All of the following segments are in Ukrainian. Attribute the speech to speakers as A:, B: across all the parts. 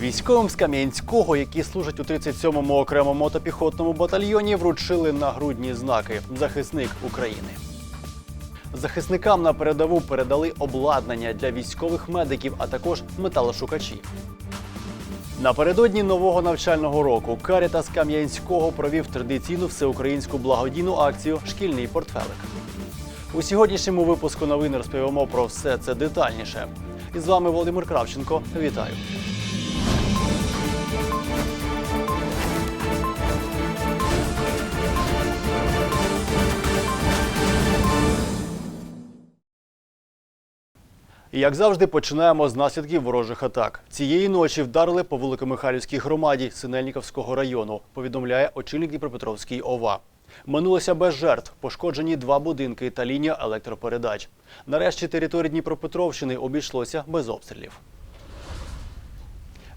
A: Військовим з Кам'янського, які служать у 37-му окремому мотопіхотному батальйоні, вручили нагрудні знаки Захисник України. Захисникам на передову передали обладнання для військових медиків, а також металошукачі. Напередодні нового навчального року Карітас Кам'янського провів традиційну всеукраїнську благодійну акцію Шкільний портфелик. У сьогоднішньому випуску новин розповімо про все це детальніше. І з вами Володимир Кравченко. Вітаю. І, Як завжди, починаємо з наслідків ворожих атак. Цієї ночі вдарили по Великомихайлівській громаді Синельниковського району. Повідомляє очільник Дніпропетровський ОВА. Минулося без жертв. Пошкоджені два будинки та лінія електропередач. Нарешті території Дніпропетровщини обійшлося без обстрілів.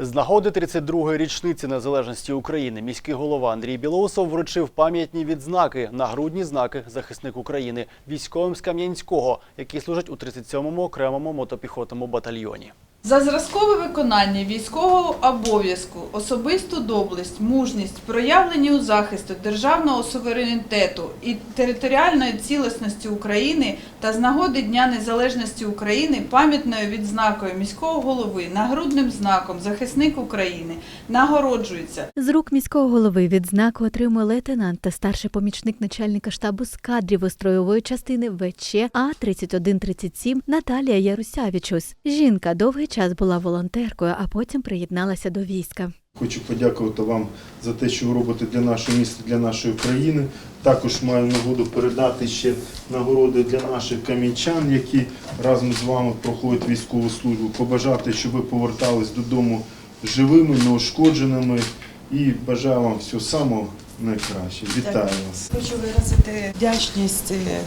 A: З нагоди 32-ї річниці незалежності України міський голова Андрій Білоусов вручив пам'ятні відзнаки нагрудні знаки захисник України військовим з Кам'янського, які служать у 37-му окремому мотопіхотному батальйоні.
B: За зразкове виконання військового обов'язку, особисту доблесть, мужність, проявлені у захисту державного суверенітету і територіальної цілісності України та з нагоди Дня Незалежності України пам'ятною відзнакою міського голови, нагрудним знаком захисник України нагороджується
C: З рук міського голови відзнаку отримує лейтенант та старший помічник начальника штабу з кадрів строєвої частини ВЧ А 3137 Наталія Ярусявічус. Жінка довгий час була волонтеркою, а потім приєдналася до війська.
D: Хочу подякувати вам за те, що ви робите для нашого міста, для нашої країни. Також маю нагоду передати ще нагороди для наших камінчан, які разом з вами проходять військову службу. Побажати, щоб ви повертались додому живими, неушкодженими. І бажаю вам всього самого найкраще. Вітаю вас.
E: Хочу виразити вдячність е,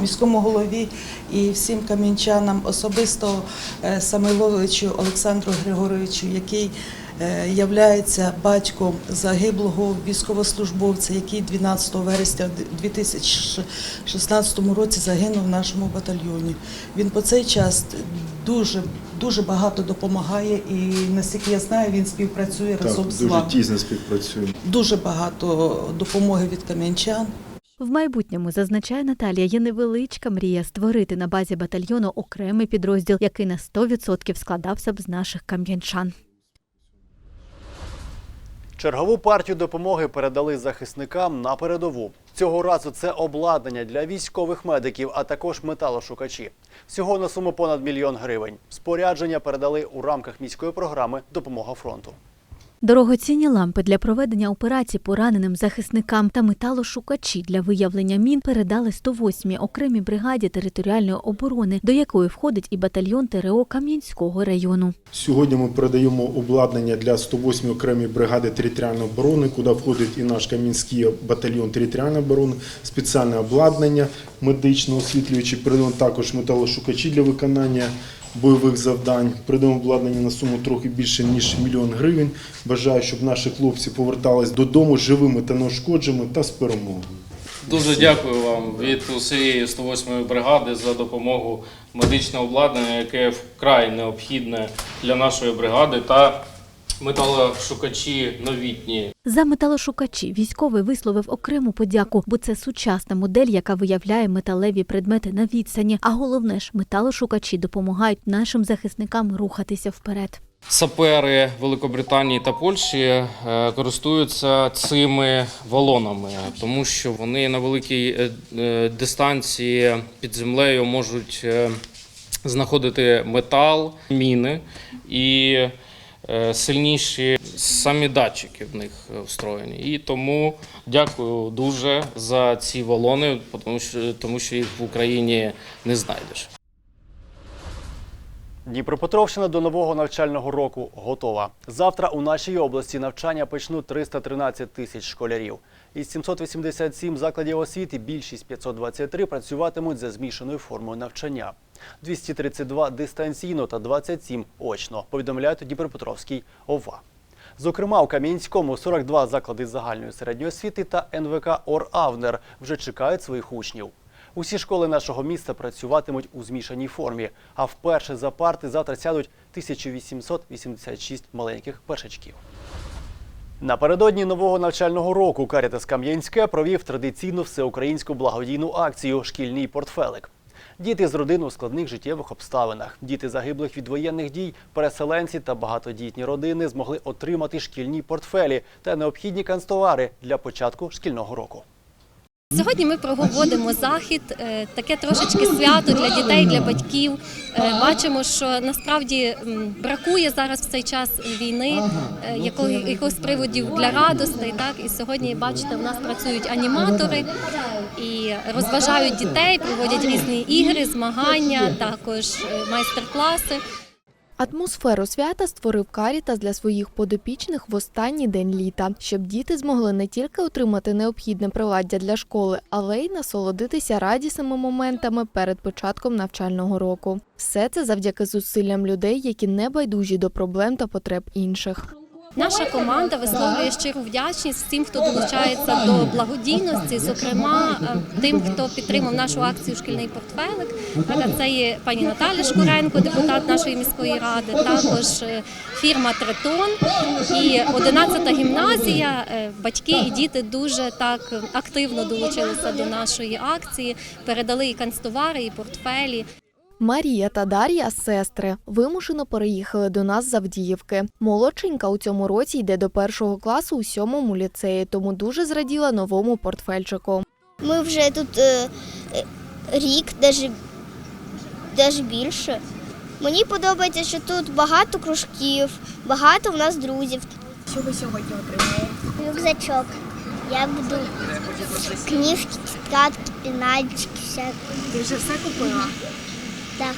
E: міському голові і всім кам'янчанам, особисто е, Самойловичу Олександру Григоровичу, який е, являється батьком загиблого військовослужбовця, який 12 вересня 2016 році загинув в нашому батальйоні. Він по цей час дуже дуже багато допомагає і наскільки я знаю, він співпрацює
D: Так,
E: разом з
D: дуже
E: вами.
D: тісно співпрацюємо.
E: Дуже багато допомоги від кам'янчан.
C: В майбутньому зазначає Наталія, є невеличка мрія створити на базі батальйону окремий підрозділ, який на 100% складався б з наших кам'янчан.
A: Чергову партію допомоги передали захисникам на передову. Цього разу це обладнання для військових медиків, а також металошукачі. Всього на суму понад мільйон гривень. Спорядження передали у рамках міської програми Допомога фронту.
C: Дорогоцінні лампи для проведення операцій пораненим захисникам та металошукачі для виявлення мін передали 108-й окремій бригаді територіальної оборони, до якої входить і батальйон ТРО Кам'янського району.
D: Сьогодні ми передаємо обладнання для 108 окремої бригади територіальної оборони, куди входить і наш Кам'янський батальйон територіальної оборони, спеціальне обладнання медично освітлюючи. Передаємо також металошукачі для виконання бойових завдань. Придемо обладнання на суму трохи більше ніж мільйон гривень. Бажаю, щоб наші хлопці повертались додому живими та неушкодженими та з перемогою.
F: Дуже дякую вам від усієї 108-ї бригади за допомогу медичного обладнання, яке вкрай необхідне для нашої бригади, та металошукачі новітні.
C: За металошукачі військовий висловив окрему подяку, бо це сучасна модель, яка виявляє металеві предмети на відстані. А головне ж, металошукачі допомагають нашим захисникам рухатися вперед.
F: Сапери Великобританії та Польщі е, користуються цими валонами, тому що вони на великій е, е, дистанції під землею можуть знаходити метал, міни і сильніші самі датчики в них е, встроєні. І тому дякую дуже за ці валони, тому що, тому що їх в Україні не знайдеш.
A: Дніпропетровщина до нового навчального року готова. Завтра у нашій області навчання почнуть 313 тисяч школярів. Із 787 закладів освіти більшість 523 працюватимуть за змішаною формою навчання. 232 дистанційно та 27 очно, повідомляють Дніпропетровський ОВА. Зокрема, у Кам'янському 42 заклади загальної середньої освіти та НВК «Ор-Авнер» вже чекають своїх учнів. Усі школи нашого міста працюватимуть у змішаній формі, а вперше за парти завтра сядуть 1886 маленьких першачків. Напередодні нового навчального року Карітас Кам'янське провів традиційну всеукраїнську благодійну акцію Шкільний портфелик. Діти з родин у складних життєвих обставинах, діти загиблих від воєнних дій, переселенці та багатодітні родини змогли отримати шкільні портфелі та необхідні канцтовари для початку шкільного року.
G: Сьогодні ми проводимо захід, е, таке трошечки свято для дітей, для батьків. Е, Бачимо, що насправді бракує зараз в цей час війни е, якого- якихось приводів для радостей. Так і сьогодні, бачите, у нас працюють аніматори і розважають дітей, проводять різні ігри, змагання, також майстер-класи.
H: Атмосферу свята створив Карітас для своїх подопічних в останній день літа, щоб діти змогли не тільки отримати необхідне приладдя для школи, але й насолодитися радісними моментами перед початком навчального року. Все це завдяки зусиллям людей, які не байдужі до проблем та потреб інших.
G: Наша команда висловлює щиру вдячність всім, хто долучається до благодійності, зокрема е, тим, хто підтримав нашу акцію Шкільний портфелик. Це є пані Наталя Шкуренко, депутат нашої міської ради, також е, фірма Третон і 11-та гімназія. Е, Батьки і діти дуже так активно долучилися до нашої акції, передали і канцтовари, і портфелі.
H: Марія та Дар'я сестри вимушено переїхали до нас з Авдіївки. Молодшенька у цьому році йде до першого класу у сьомому ліцеї, тому дуже зраділа новому портфельчику.
I: Ми вже тут е, е, рік, навіть, навіть більше. Мені подобається, що тут багато кружків, багато в нас друзів. Що ви сьогодні отримали? Рюкзачок. Я буду книжки, тетрадки, пінальчики, всякі. Ти вже все купила? Так.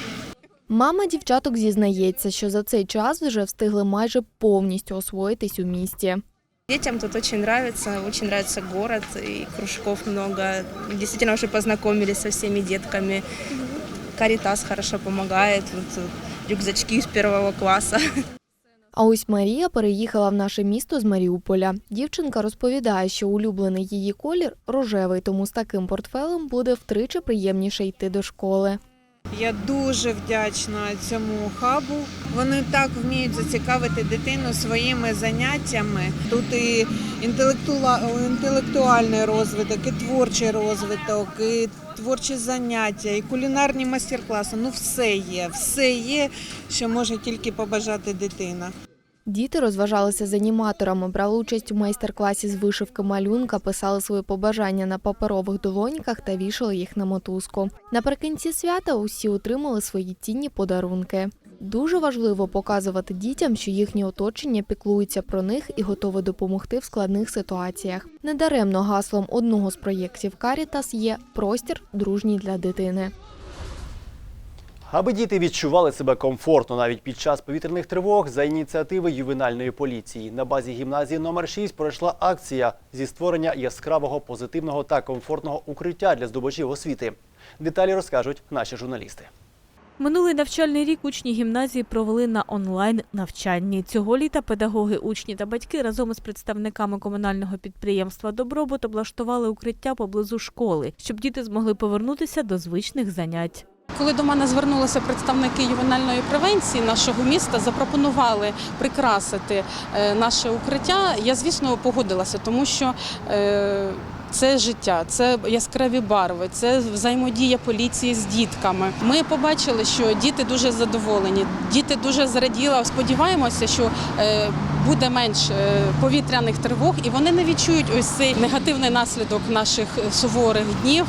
H: Мама дівчаток зізнається, що за цей час вже встигли майже повністю освоїтись у місті.
J: Детям тут очень нравится, очень нравится город, и кружков много. Действительно уже познакомились со всеми детками. Каритас хорошо помогает, вот, э, рюкзачки из первого класса.
H: А ось Марія переїхала в наше місто з Маріуполя. Дівчинка розповідає, що улюблений її колір рожевий, тому з таким портфелем буде втричі приємніше йти до школи.
K: Я дуже вдячна цьому хабу. Вони так вміють зацікавити дитину своїми заняттями. Тут і інтелектуальний розвиток, і творчий розвиток, і творчі заняття, і кулінарні майстер-класи. Ну все є, все є, що може тільки побажати дитина.
H: Діти розважалися з аніматорами, брали участь у майстер-класі з вишивки малюнка, писали свої побажання на паперових долоньках та вішали їх на мотузку. Наприкінці свята усі отримали свої цінні подарунки. Дуже важливо показувати дітям, що їхнє оточення піклується про них і готове допомогти в складних ситуаціях. Недаремно гаслом одного з проєктів Карітас є простір дружній для дитини.
A: Аби діти відчували себе комфортно навіть під час повітряних тривог, за ініціативи ювенальної поліції на базі гімназії номер 6 пройшла акція зі створення яскравого, позитивного та комфортного укриття для здобувачів освіти. Деталі розкажуть наші журналісти.
L: Минулий навчальний рік учні гімназії провели на онлайн навчанні. Цього літа педагоги, учні та батьки разом із представниками комунального підприємства Добробут облаштували укриття поблизу школи, щоб діти змогли повернутися до звичних занять.
M: Коли до мене звернулися представники ювенальної превенції нашого міста, запропонували прикрасити е, наше укриття, я звісно погодилася, тому що е, це життя, це яскраві барви, це взаємодія поліції з дітками. Ми побачили, що діти дуже задоволені, діти дуже зраділи. Сподіваємося, що е, буде менш повітряних тривог, і вони не відчують ось цей негативний наслідок наших суворих днів.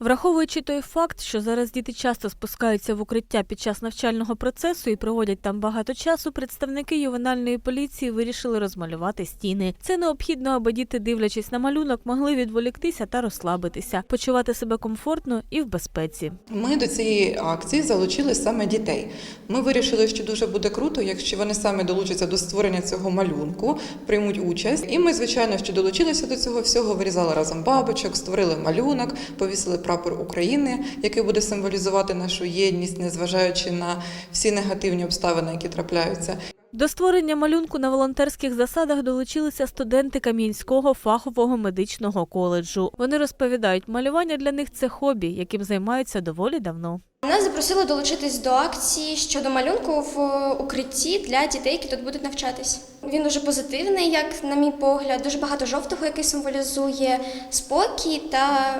L: Враховуючи той факт, що зараз діти часто спускаються в укриття під час навчального процесу і проводять там багато часу, представники ювенальної поліції вирішили розмалювати стіни. Це необхідно, аби діти, дивлячись на малюнок, могли відволіктися та розслабитися, почувати себе комфортно і в безпеці.
N: Ми до цієї акції залучили саме дітей. Ми вирішили, що дуже буде круто, якщо вони самі долучаться до створення цього малюнку, приймуть участь. І ми, звичайно, що долучилися до цього всього, вирізали разом бабочок, створили малюнок, повісили прапор України, який буде символізувати нашу єдність, незважаючи на всі негативні обставини, які трапляються.
L: До створення малюнку на волонтерських засадах долучилися студенти Кам'янського фахового медичного коледжу. Вони розповідають, малювання для них це хобі, яким займаються доволі давно.
G: Нас запросили долучитись до акції щодо малюнку в укритті для дітей, які тут будуть навчатись. Він дуже позитивний, як на мій погляд, дуже багато жовтого, який символізує спокій та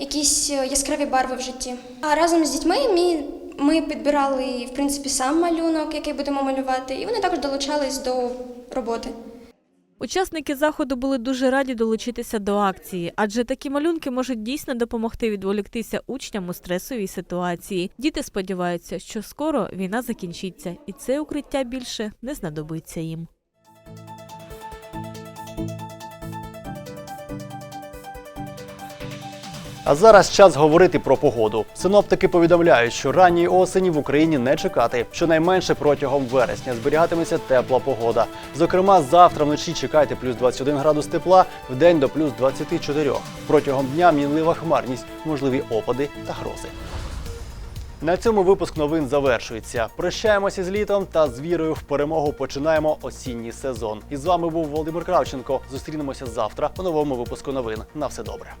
G: якісь яскраві барви в житті. А разом з дітьми ми, ми підбирали в принципі сам малюнок, який будемо малювати, і вони також долучались до роботи.
L: Учасники заходу були дуже раді долучитися до акції, адже такі малюнки можуть дійсно допомогти відволіктися учням у стресовій ситуації. Діти сподіваються, що скоро війна закінчиться, і це укриття більше не знадобиться їм.
A: А зараз час говорити про погоду. Синоптики повідомляють, що ранньої осені в Україні не чекати. Щонайменше протягом вересня зберігатиметься тепла погода. Зокрема, завтра вночі чекайте плюс 21 градус тепла, в день до плюс 24. Протягом дня мінлива хмарність, можливі опади та грози. На цьому випуск новин завершується. Прощаємося з літом та з вірою в перемогу починаємо осінній сезон. І з вами був Володимир Кравченко. Зустрінемося завтра у новому випуску новин. На все добре.